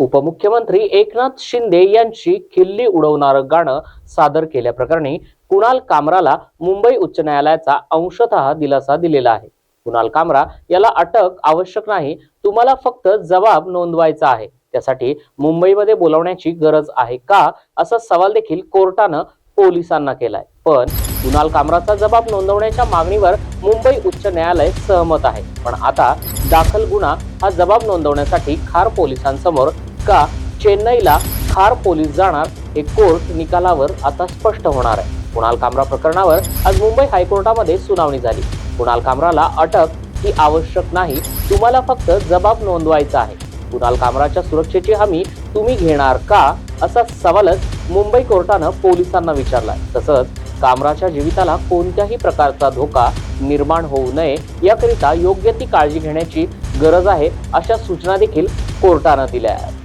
उपमुख्यमंत्री एकनाथ शिंदे यांची खिल्ली उडवणारं गाणं सादर केल्याप्रकरणी कुणाल कामराला मुंबई उच्च न्यायालयाचा अंशतः दिलासा दिलेला आहे. कुणाल कामरा याला अटक आवश्यक नाही तुम्हाला फक्त जबाब नोंदवायचा आहे. त्यासाठी मुंबईमध्ये बोलवण्याची गरज आहे का असा सवाल देखील कोर्टानं पोलिसांना केलाय. पण कुणाल कामराचा जबाब नोंदवण्याच्या मागणीवर मुंबई उच्च न्यायालय सहमत आहे. पण आता दाखल गुन्हा हा जबाब नोंदवण्यासाठी खार पोलिसांसमोर का चेन्नईला खार पोलीस जाणार हे कोर्ट निकालावर आता स्पष्ट होणार आहे. कुणाल कामरा प्रकरणावर आज मुंबई हायकोर्टामध्ये सुनावणी झाली. कुणाल कामराला अटक ही आवश्यक नाही तुम्हाला फक्त जबाब नोंदवायचा आहे. कुणाल कामराच्या सुरक्षेची हमी तुम्ही घेणार का असा सवालच मुंबई कोर्टानं पोलिसांना विचारला तसंच कामराच्या जीविताला कोणत्याही प्रकारचा धोका निर्माण होऊ नये याकरिता योग्य ती काळजी घेण्याची गरज आहे अशा सूचना देखील कोर्टानं दिल्या आहेत.